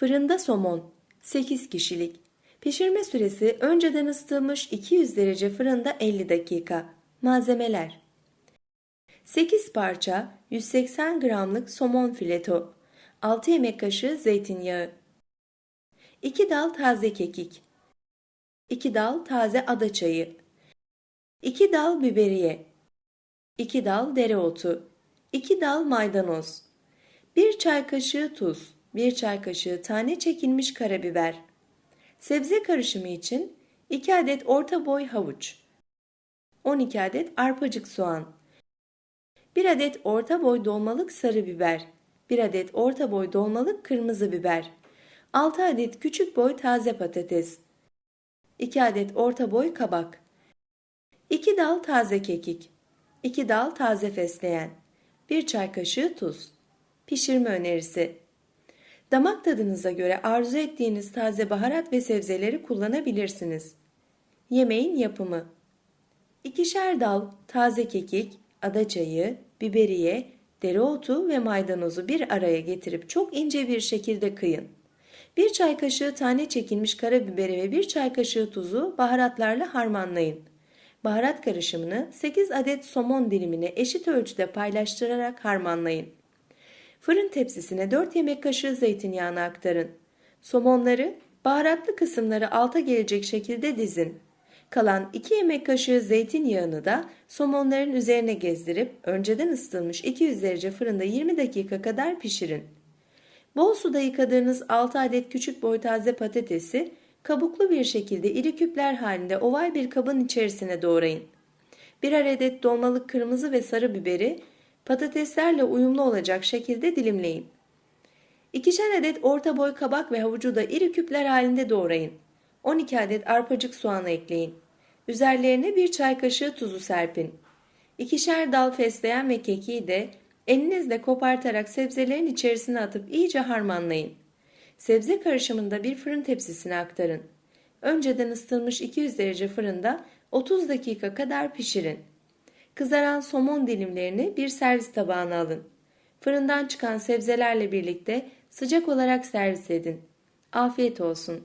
Fırında somon 8 kişilik. Pişirme süresi önceden ısıtılmış 200 derece fırında 50 dakika. Malzemeler 8 parça 180 gramlık somon fileto, 6 yemek kaşığı zeytinyağı, 2 dal taze kekik, 2 dal taze ada çayı, 2 dal biberiye, 2 dal dereotu, 2 dal maydanoz, 1 çay kaşığı tuz, 1 çay kaşığı tane çekilmiş karabiber. Sebze karışımı için 2 adet orta boy havuç, 12 adet arpacık soğan, 1 adet orta boy dolmalık sarı biber, 1 adet orta boy dolmalık kırmızı biber, 6 adet küçük boy taze patates, 2 adet orta boy kabak, 2 dal taze kekik, 2 dal taze fesleğen, 1 çay kaşığı tuz. Pişirme önerisi. Damak tadınıza göre arzu ettiğiniz taze baharat ve sebzeleri kullanabilirsiniz. Yemeğin yapımı. İkişer dal taze kekik, adaçayı, biberiye, dereotu ve maydanozu bir araya getirip çok ince bir şekilde kıyın. Bir çay kaşığı tane çekilmiş karabiberi ve bir çay kaşığı tuzu baharatlarla harmanlayın. Baharat karışımını 8 adet somon dilimine eşit ölçüde paylaştırarak harmanlayın. Fırın tepsisine 4 yemek kaşığı zeytinyağını aktarın. Somonları baharatlı kısımları alta gelecek şekilde dizin. Kalan 2 yemek kaşığı zeytinyağını da somonların üzerine gezdirip önceden ısıtılmış 200 derece fırında 20 dakika kadar pişirin. Bol suda yıkadığınız 6 adet küçük boy taze patatesi kabuklu bir şekilde iri küpler halinde oval bir kabın içerisine doğrayın. Birer adet dolmalık kırmızı ve sarı biberi patateslerle uyumlu olacak şekilde dilimleyin. İkişer adet orta boy kabak ve havucu da iri küpler halinde doğrayın. 12 adet arpacık soğanı ekleyin. Üzerlerine bir çay kaşığı tuzu serpin. İkişer dal fesleğen ve kekiği de elinizle kopartarak sebzelerin içerisine atıp iyice harmanlayın. Sebze karışımını da bir fırın tepsisine aktarın. Önceden ısıtılmış 200 derece fırında 30 dakika kadar pişirin. Kızaran somon dilimlerini bir servis tabağına alın. Fırından çıkan sebzelerle birlikte sıcak olarak servis edin. Afiyet olsun.